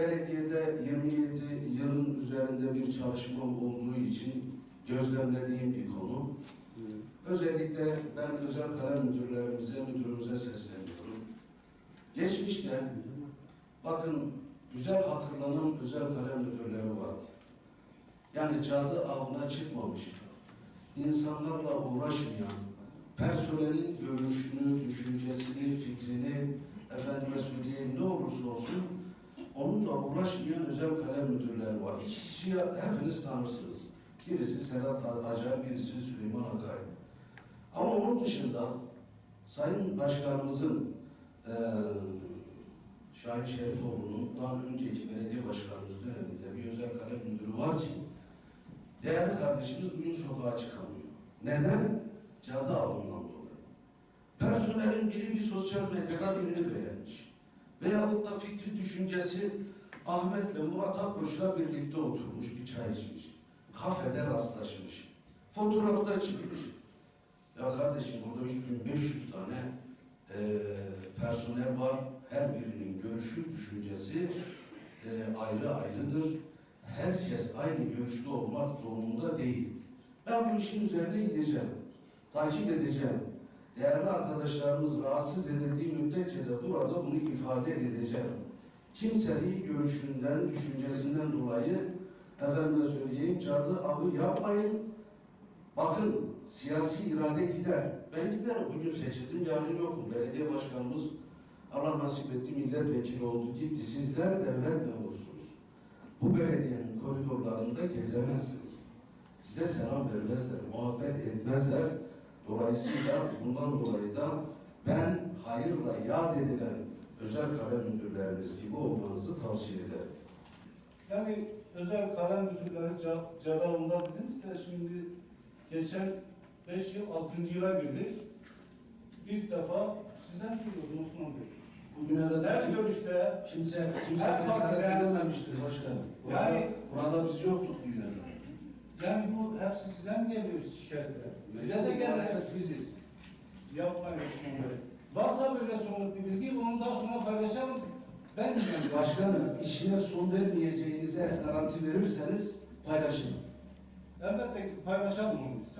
belediyede 27 yılın üzerinde bir çalışmam olduğu için gözlemlediğim bir konu. Özellikle ben özel kalem müdürlerimize, müdürümüze sesleniyorum. Geçmişte bakın güzel hatırlanan özel kalem müdürleri vardı. Yani cadı avına çıkmamış, insanlarla uğraşmayan, personelin görüşünü, düşüncesini, fikrini, efendime söyleyeyim ne olursa olsun onunla uğraşmayan özel kalem var. İki kişiyi hepiniz tanırsınız. Birisi Sedat Acar, birisi Süleyman Akay. Ama onun dışında Sayın Başkanımızın eee Şahin Şerifoğlu'nun daha önceki belediye başkanımız döneminde bir özel kalem müdürü var ki değerli kardeşimiz bugün sokağa çıkamıyor. Neden? Cadı avından dolayı. Personelin biri bir sosyal medyada birini beğenmiş. Veyahut da fikri düşüncesi Ahmet'le Murat Akkoç'la birlikte oturmuş, bir çay içmiş. Kafede rastlaşmış. Fotoğrafta çıkmış. Ya kardeşim burada 3500 tane eee personel var. Her birinin görüşü, düşüncesi eee, ayrı ayrıdır. Herkes aynı görüşte olmak zorunda değil. Ben bu işin üzerine gideceğim. Takip edeceğim. Değerli arkadaşlarımız rahatsız edildiği müddetçe de burada bunu ifade edeceğim. Kimseyi görüşünden, düşüncesinden dolayı efendime söyleyeyim cadı avı yapmayın. Bakın siyasi irade gider. Ben giderim. Bugün seçildim, yarın yokum. Belediye başkanımız Allah nasip etti milletvekili oldu gitti. Sizler devlet memursunuz. Bu belediyenin koridorlarında gezemezsiniz. Size selam vermezler, muhabbet etmezler. Dolayısıyla bundan dolayı da ben hayırla yad edilen özel kalem müdürleriniz gibi olmanızı tavsiye ederim. Yani özel kalem müdürleri cadavında dediniz de şimdi geçen 5 yıl 6. yıla girdik. İlk defa sizden duyuyorum Osman Bey. Bugüne kadar Her görüşte kimse, kimse Her edememiştir başkanım. Burada, Yani- burada biz yoktuk bugüne kadar. yani bu hepsi sizden mi geliyor şikayetler? Bize de. Evet, biziz. Yapmayın Osman Bey. Varsa böyle somut bir bilgi onu daha sonra paylaşalım. Ben bilmiyorum. Başkanım işine son vermeyeceğinize garanti verirseniz paylaşın. Elbette ki paylaşalım onu.